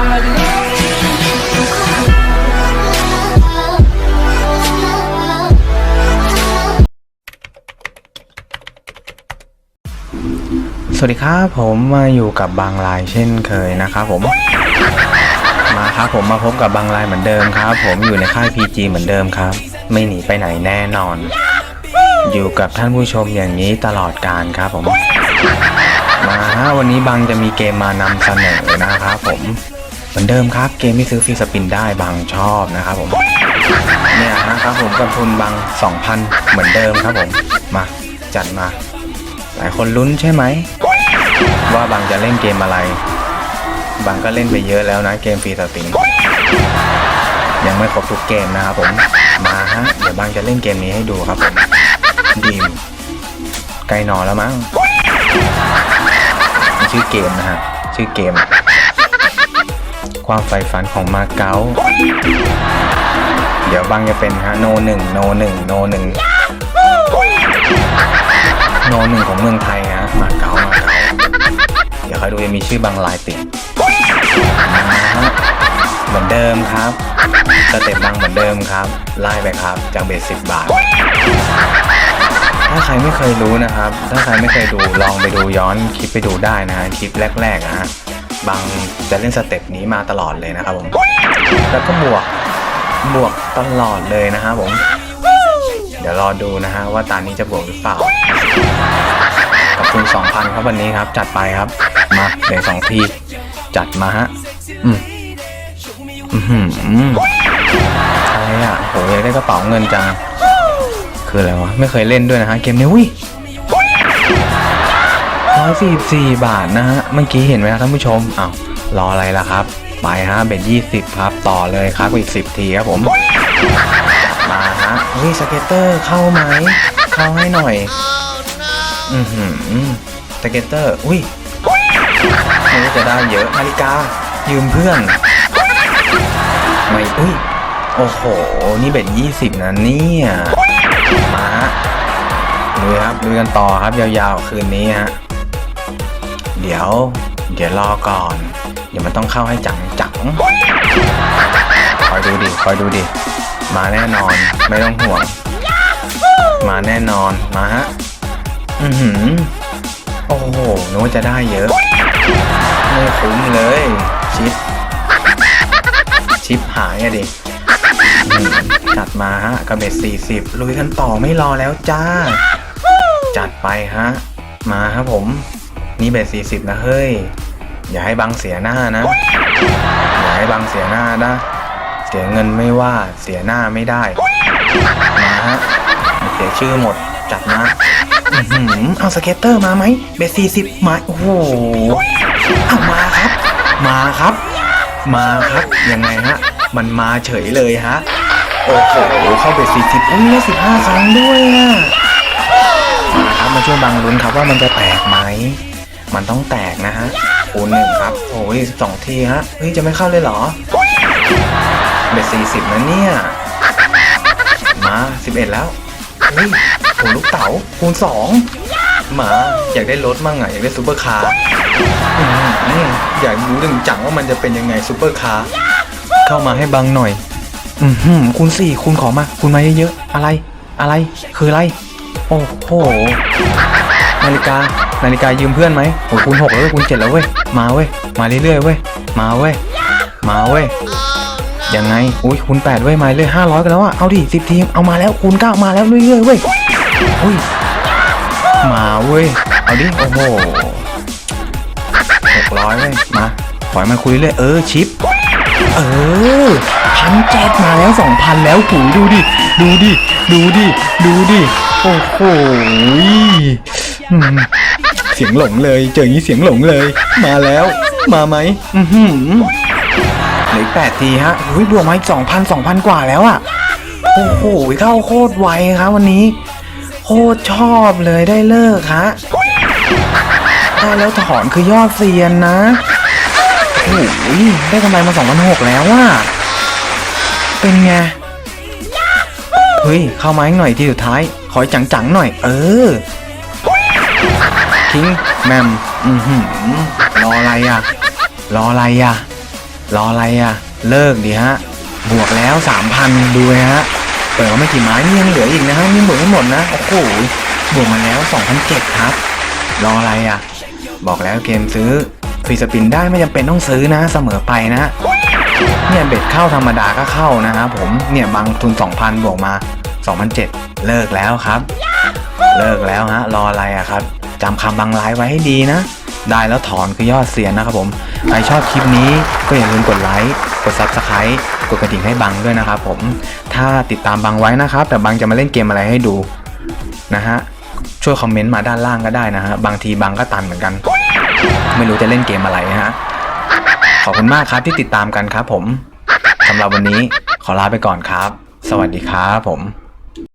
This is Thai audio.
สวัสดีครับผมมาอยู่กับบางรายเช่นเคยนะครับผม มาครับผมมาพบกับบางรายเหมือนเดิมครับ ผมอยู่ในค่าย PG เหมือนเดิมครับ ไม่หนีไปไหนแน่นอน อยู่กับท่านผู้ชมอย่างนี้ตลอดการครับผมมาฮะวันนี้บางจะมีเกมมานำเสนอนะครับผม เหมือนเดิมครับ เกมที่ซื้อฟรีสปินได้บางชอบนะครับผม เนี่ยนะครับผมกับทุนบาง 2,000 เหมือนเดิมครับผม มาจัดมา หลายคนลุ้นใช่ไหม ว่าบางจะเล่นเกมอะไร บางก็เล่นไปเยอะแล้วนะเกมฟรีสติงยังไม่ครบทุกเกมนะครับผม มาฮะ เดี๋ยวบางจะเล่นเกมนี้ให้ดูครับผมดีมไกลนอนแล้วมั้ง ชื่อเกมนะฮะ ชื่อเกม ความใฝ่ฝันของมาเก๊า เดี๋ยวบางจะเป็นฮะโนหนึ่งโนหนึ่งโนหนึ่งโนหนึ่งของเมืองไทยฮะมาเก๊ามาเก๊าเดี๋ยวคอยดูจะมีชื่อบางลายติดนะฮะเหมือนเดิมครับสเต็ปบางเหมือนเดิมครับ ไล่ไปครับจากเบสสิบบาท ถ้าใครไม่เคยรู้นะครับ ถ้าใครไม่เคยดูลองไปดูย้อนคลิปไปดูได้นะฮะคลิปแรกๆนะฮะ บางจะเล่นสเต็ปนี้มาตลอดเลยนะครับผม แล้วก็บวกบวกตลอดเลยนะครับผม เดี๋ยวรอดูนะฮะว่าตานี้จะบวกหรือเปล่ากับคุณ 2,000 ครับวันนี้ครับ จัดไปครับ มาเหลือสองที จัดมาฮะ อืมอือหืออะไรอะโหอยได้กระเป๋าเงินจัง คืออะไรวะ ไม่เคยเล่นด้วยนะฮะ เกมนี้วิร้ย สี่สี่บาทนะฮะ เมื่อกี้เห็นไหมครับท่านผู้ชมอ้าวรออะไรล่ะครับ ไปฮะเบ็ดยี่สิบครับ ต่อเลยครับอีกสิบทีครับผม มาฮะเฮ้ยสเก็ตเตอร์เข้าไหม เข้าให้หน่อย อือหือสเก็ตเตอร์ อุ้ยไม่รู้จะได้เยอะนาฬิกา ยืมเพื่อน ไม่อุ้ย โอ้โห นี่เบ็ดยี่สิบนะเนี่ย มาฮะดูครับดูกันต่อครับยาวๆ คืนนี้ฮะ เดี๋ยว เดี๋ยวรอก่อน เดี๋ยวมันต้องเข้าให้จังจังคอยดูดิคอยดูดิ มาแน่นอนไม่ต้องห่วง มาแน่นอนมาฮะอือหือโอ้โหนึกว่าจะได้เยอะ ไม่คุ้มเลย ชิป ชิปหายอะดิจัดมาฮะกระเบ็ดสี่สิบลุยกันต่อไม่รอแล้วจ้า จัดไปฮะ มาครับผม นี่เบ็ดสี่สิบนะเฮ้ย อย่าให้บังเสียหน้านะ อย่าให้บังเสียหน้านะ เสียเงินไม่ว่าเสียหน้าไม่ได้มาฮะเสียชื่อหมดจัดมาอื้อหือเอาสเก็ตเตอร์มาไหมเบสสี่สิบมาโอ้โหเอามาครับ มาครับ มาครับยังไงฮะ มันมาเฉยเลยฮะโอ้โหเข้าเบสสี่สิบอุ้ยได้สิบห้าครั้งด้วยอะมาครับมาช่วยบังลุ้นครับว่ามันจะแตกไหม มันต้องแตกนะฮะคูณหนึ่งครับโอ้ยสองทีฮะเฮ้ยจะไม่เข้าเลยเหรอเบ็ดสี่สิบนะเนี่ย มาสิบเอ็ดแล้วเฮ้ยโหลูกเต๋าคูณสองมาอยากได้รถมั่งอะอยากได้ซูเปอร์คาร์อยากรู้ถึงจังว่ามันจะเป็นยังไงซูเปอร์คาร์เข้ามาให้บังหน่อย อือหือคูณสี่คูณขอมาคูณมาเยอะๆอะไร อะไร คืออะไร โอ้โหนาฬิกา นาฬิกายืมเพื่อนไหมโอ้คูณหกแล้วเว้ยคูณเจ็ดแล้วเว้ย มาเว้ย มาเรื่อยๆเว้ย มาเว้ย มาเว้ย ยังไง อุ้ยคูณแปดเว้ย มาเลยห้าร้อยกันแล้วอะเอาดิสิบทีม เอามาแล้วคูณเก้ามาแล้วเรื่อยๆเว้ย อุ้ย มาเว้ย เอาดิ โอ้โหหกร้อยเว้ย มาปล่อยมันคุยเรื่อยเออ ชิป เออพันเจ็ดมาแล้วสองพันแล้วหูดูดิ ดูดิ ดูดิ ดูดิ โอ้โหอืมเสียงหลงเลย เจออย่างนี้เสียงหลงเลย มาแล้ว มาไหมอือหือเหลืออีกแปดทีฮะอุ้ยบวกมาอีกสองพันสองพันกว่าแล้วอะโอ้โหเข้าโคตรไวครับวันนี้ โคตรชอบเลยได้เลิกฮะได้แล้วถอนคือยอดเซียนนะ โอ้โหได้กำไรมาสองพันหกแล้วว่ะ เป็นไง เฮ้ย เข้ามาอีกหน่อยที่สุดท้าย ขอจังๆหน่อย เออ ทิ้งแมมอือหือรออะไรอะ รออะไรอะ รออะไรอะเลิกดีฮะ บวกแล้ว3,000ดูเลยฮะ เปิดมาไม่กี่ไม้นี่ยังเหลืออีกนะฮะนี่บวกไม่หมดนะ โอ้โห บวกมาแล้ว2,007ครับ รออะไรอะบอกแล้วเกมซื้อฟรีสปินได้ไม่จำเป็นต้องซื้อนะ เสมอไปนะ เนี่ยเบ็ดเข้าธรรมดาก็เข้านะครับผม เนี่ยบางทุน 2,000บวกมา 2,007เลิกแล้วครับ เลิกแล้วฮะ รออะไรอะครับ จำคำบางไลน์ไว้ให้ดีนะ ได้แล้วถอนคือยอดเสียนะครับผม ใครชอบคลิปนี้ก็อย่าลืมกดไลค์ กด Subscribe กดกระดิ่งให้บังด้วยนะครับผม ถ้าติดตามบังไว้นะครับ แต่บังจะมาเล่นเกมอะไรให้ดูนะฮะ ช่วยคอมเมนต์มาด้านล่างก็ได้นะฮะ บางทีบังก็ตันเหมือนกัน ไม่รู้จะเล่นเกมอะไรนะฮะ ขอบคุณมากครับที่ติดตามกันครับผมสำหรับวันนี้ขอลาไปก่อนครับ สวัสดีครับผม